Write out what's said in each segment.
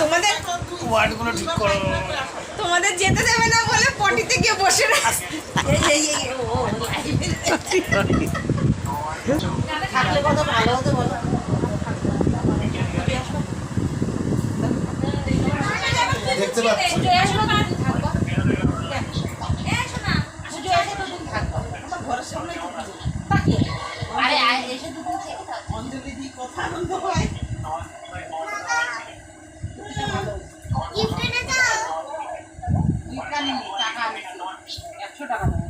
তোমাদের ওয়ার্ডগুলো ঠিক করো। তোমাদের যেতে দেবে না বলে পটিতে গিয়ে বসে থাকলে কত ভালো হতো বলো। দেখতে পাচ্ছি পুজো আসলো দুদিন থাকব এ, এসো না। পুজো এসে দুদিন থাকব। আমার ঘরের সামনেই তো পুজো। তাকিয়ে। আরে, আয়, এসে দুদিন থেকে থাকব। অঞ্জলি দিই, কত আনন্দ হয়। গিফট আনিনি, টাকা আনিছি। একশো টাকা দেবো, বেশি দেবো না। বড় হবে গা? হবে না। মাপা আছে আবার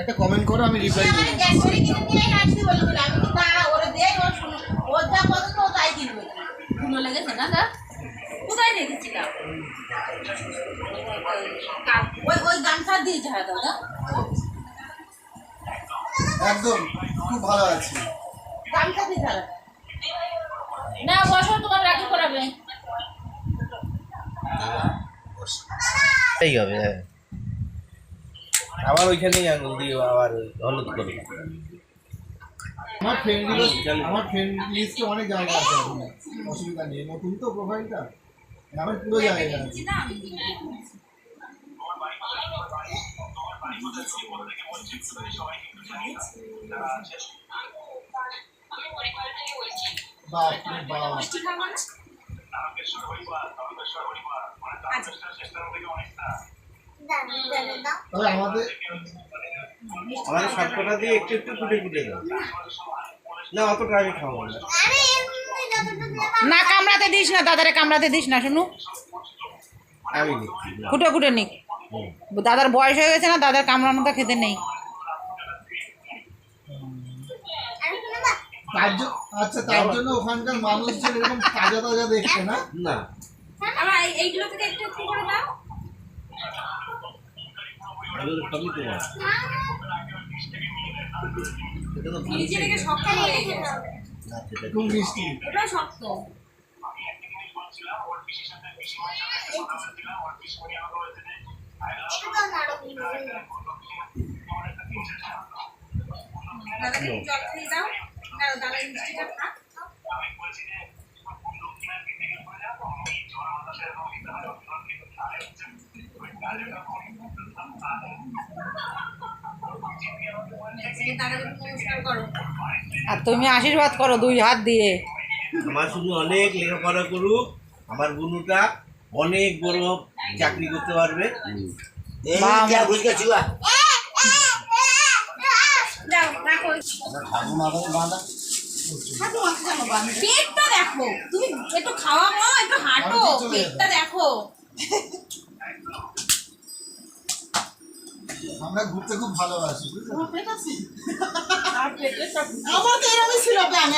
একটা কমেন্ট করো আমি রিপ্লাই দিয়ে মানে দেবো গ্যাস করে কিনে নিয়ে আসতে বলেছিল আমি কি না ওরে দে ওর শুনো ওর যা পছন্দ ও তাই কিনবে। ধুলো লেগেছে না দা কোথায় রেখেছিলাম ওই ওই গামছা দিয়েছে হয়তো না একদম খুব ভালো আছে। গামছা দিয়ে হয়তো। না বসো তোমার রাখি করাবে এই হবে হ্যাঁ। আবার ওইখানেই আঙুল দিয়ে আবার হলুদ করবে। আমার ফ্রেন্ড লিস্ট আমার ফ্রেন্ড লিস্টে অনেক জায়গা আছে অসুবিধা নেই। নতুন তো প্রোফাইলটা আমার পুরো জায়গা আছে। বাপ রে বাপ তবে আমাদের আমাদের সবকটা দিয়ে একটু একটু ফুটে ফুটে দাও না অতটা আমি খাব না। না কামড়াতে দিস না দাদারে কামড়াতে দিস না শুনু। আমি ফুটে নিক। দাদার বয়স হয়ে গেছে না দাদার কামড়ানোটা খেতে নেই। আচ্ছা তার জন্য ওখানকার মানুষজন এরকম তাজা তাজা দেখছে না? না। এইগুলো থেকে একটু একটু করে দাও এগুলো সবই তোমার এটা তো ভালো ফ্রিজে রেখে শক্ত হয়ে গেছে না, সেটা খুব মিষ্টি ওটা শক্ত দাদাকে জল খেয়ে দাও। দাও দাদা মিষ্টিটা খাক দাদাকে একটু নমস্কার করো আর তুমি আশীর্বাদ করো দুই হাত দিয়ে। আমার শুধু অনেক লেখাপড়া করুক আমার বুনুটা অনেক বড় চাকরি করতে পারবে। বাবা। দাও পেটটা দেখো। তুমি একটু খাওয়া খাও একটু হাঁটো পেটটা দেখো। আমরা ঘুরতে খুব ভালোবাসি আমাদের এরকমই ছিল প্ল্যান